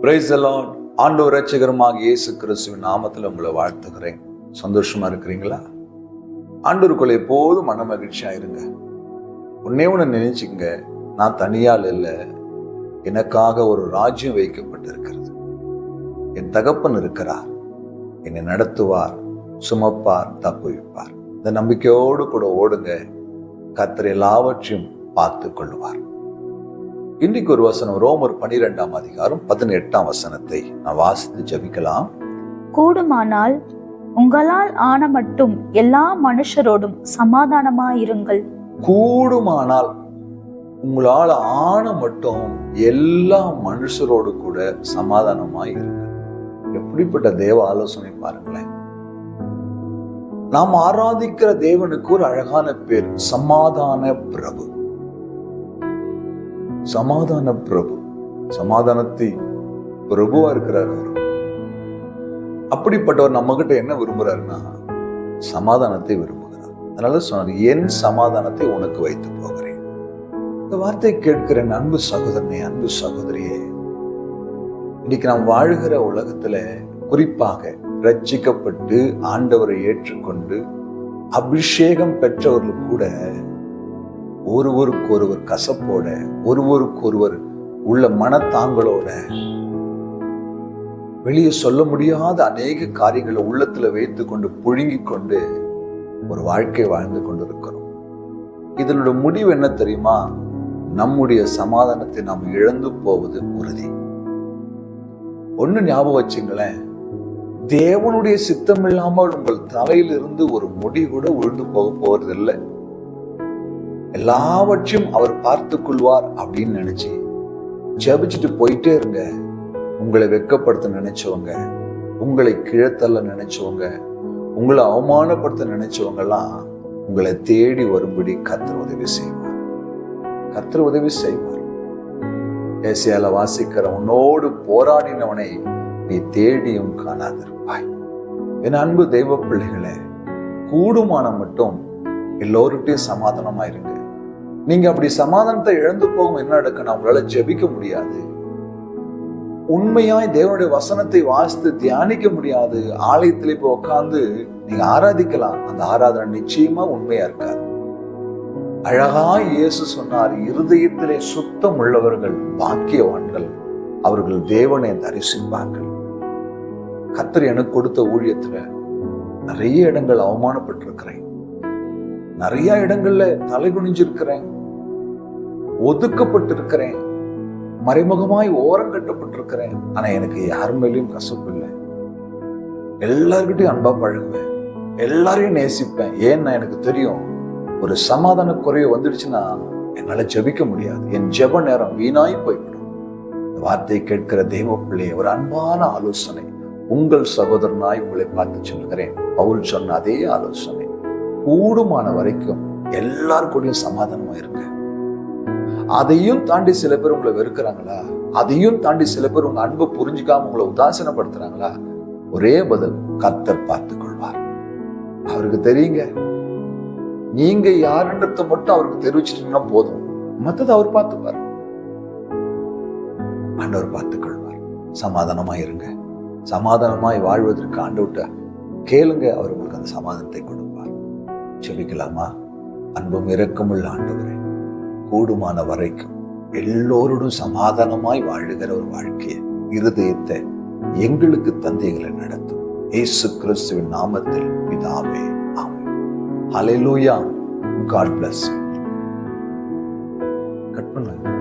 Price எல்லாம் ஆண்டவர் ரட்சகரமாக இயேசு கிறிஸ்துவின் நாமத்தில் உங்களை வாழ்த்துகிறேன். சந்தோஷமா இருக்கிறீங்களா? ஆண்டோருக்குள்ள எப்போதும் மன மகிழ்ச்சியா இருங்க. உன்னே ஒன்று நினைச்சுங்க நான் தனியால் இல்லை. எனக்காக ஒரு ராஜ்யம் வைக்கப்பட்டிருக்கிறது. என் தகப்பன் இருக்கிறார். என்னை நடத்துவார் சுமப்பார் தப்புவிப்பார். இந்த நம்பிக்கையோடு கூட ஓடுங்க. கத்திர எல்லாவற்றையும் பார்த்து கொள்வார் இன்னைக்கு ஒரு வசனம் ரோமர் பனிரெண்டாம் அதிகாரம் பதினெட்டாம் வசனத்தை நான் வாசித்து ஜபிக்கலாம். கூடுமானால் உங்களால் ஆன மட்டும் எல்லா மனுஷரோடும் சமாதானமாயிருங்கள். கூடுமானால் உங்களால் ஆன மட்டும் எல்லா மனுஷரோடு கூட சமாதானமாய் இருங்க எப்படிப்பட்ட தேவ ஆலோசனை பாருங்களேன். நாம் ஆராதிக்கிற தேவனுக்கு ஒரு அழகான பேர் சமாதான பிரபு. சமாதான பிரபு. சமாதானத்தை பிரபுவா இருக்கிறார் அவர். அப்படிப்பட்டவர் நம்ம கிட்ட என்ன விரும்புறாருன்னா சமாதானத்தை விரும்புகிறார். அதனால சொன்னார் என் சமாதானத்தை உனக்கு வைத்து போகிறேன். இந்த வார்த்தை கேட்கிறேன் அன்பு சகோதரனே அன்பு சகோதரியே இன்னைக்கு நாம் வாழ்கிற உலகத்துல குறிப்பாக ரட்சிக்கப்பட்டு ஆண்டவரை ஏற்றுக்கொண்டு அபிஷேகம் பெற்றவர்கள் கூட ஒருவருக்கு ஒருவர் கசப்போட ஒருவருக்கு ஒருவர் உள்ள மனத்தாங்களோட வெளியே சொல்ல முடியாத அநேக காரியங்களை உள்ளத்துல வைத்து கொண்டு புழுங்கி கொண்டு ஒரு வாழ்க்கை வாழ்ந்து கொண்டிருக்கிறோம். இதனோட முடிவு என்ன தெரியுமா? நம்முடைய சமாதானத்தை நாம் இழந்து போவது உறுதி. ஒண்ணு ஞாபகம் வச்சுங்களேன். தேவனுடைய சித்தம் இல்லாமல் உங்கள் தலையிலிருந்து ஒரு முடி கூட உழுந்து போக போறதில்லை. எல்லாவற்றையும் அவர் பார்த்து கொள்வார் அப்படின்னு நினைச்சு ஜபிச்சுட்டு போயிட்டே இருங்க. உங்களை வெக்கப்படுத்த நினைச்சவங்க உங்களை கிழத்தள்ள நினைச்சவங்க உங்களை அவமானப்படுத்த நினைச்சவங்க எல்லாம் உங்களை தேடி வரும்படி கர்த்தர் உதவி செய்வார். கர்த்தர் உதவி செய்வார். ஏசியால வாசிக்கிற உன்னோடு போராடினவனை நீ தேடியும் காணாதிருப்பாய். என் அன்பு தெய்வ பிள்ளைகளே கூடுமான மட்டும் எல்லோருக்கிட்டையும் சமாதானமா இருங்க நீங்க அப்படி சமாதானத்தை இழந்து போகும் என்ன நடக்குன்னா உங்களால ஜெபிக்க முடியாது. உண்மையாய் தேவனுடைய வசனத்தை வாசித்து தியானிக்க முடியாது. ஆலயத்திலே போய் உட்கார்ந்து நீங்க ஆராதிக்கலாம். அந்த ஆராதனை நிச்சயமா உண்மையா இருக்காது. அழகா இயேசு சொன்னார் இருதயத்திலே சுத்தம் உள்ளவர்கள் பாக்கியவான்கள். அவர்கள் தேவனை தரிசிப்பார்கள். கத்தர் எனக்கு கொடுத்த ஊழியத்துல நிறைய இடங்கள் அவமானப்பட்டிருக்கிறேன். நிறைய இடங்கள்ல தலை குனிஞ்சிருக்கிறேன். ஒதுக்கப்பட்டிருக்கிறேன். மறைமுகமாய் ஓரம் கட்டப்பட்டிருக்கிறேன். ஆனா எனக்கு யார் மேலேயும் கசப்பு இல்லை. எல்லார்கிட்டையும் அன்பா பழகுவேன். எல்லாரையும் நேசிப்பேன். ஏன்னா எனக்கு தெரியும் ஒரு சமாதான குறைவு வந்துடுச்சுன்னா என்னால ஜெபிக்க முடியாது. என் ஜெப நேரம் வீணாய் போய்விடும். இந்த வார்த்தையை கேட்கிற தெய்வ பிள்ளையை ஒரு அன்பான ஆலோசனை. உங்கள் சகோதரனாய் உங்களை பார்த்து சொல்கிறேன் பவுல் சொன்ன அதே ஆலோசனை. கூடுமான வரைக்கும் எல்லார் கூடயும் சமாதானமா இருங்க. அதையும் தாண்டி சில பேர் உங்களை வெறுக்கிறாங்களா? அதையும் தாண்டி சில பேர் உங்க அன்பை புரிஞ்சுக்காம உங்களை உதாசீனப்படுத்துறாங்களா? ஒரே பதில் கத்தர் பார்த்துக் கொள்வார் அவருக்கு தெரியுங்க. நீங்க யாருன்றத மட்டும் அவருக்கு தெரிவிச்சிட்டீங்கன்னா போதும். மத்ததை அவர் பார்த்துப்பார். ஆண்டவர் பார்த்துக் கொள்வார் சமாதானமா இருங்க. சமாதானமாய் வாழ்வதற்கு ஆண்டவர்கிட்ட கேளுங்க. அவர் உங்களுக்கு அந்த சமாதானத்தை கொடுப்பார். செபிக்கலாமா அன்பும் இரக்கமுள்ள ஆண்டவரே கூடுமான வரைக்கும் எல்லோரோடும் சமாதானமாய் வாழுகிற ஒரு வாழ்க்கையை இருதயத்தை எங்களுக்கு தந்தைகளை நடத்தும். ஏசு கிறிஸ்துவின் நாமத்தில் பிதாவே ஆமென். ஹalleluya காட் பிளஸ் கட் பண்ணுங்க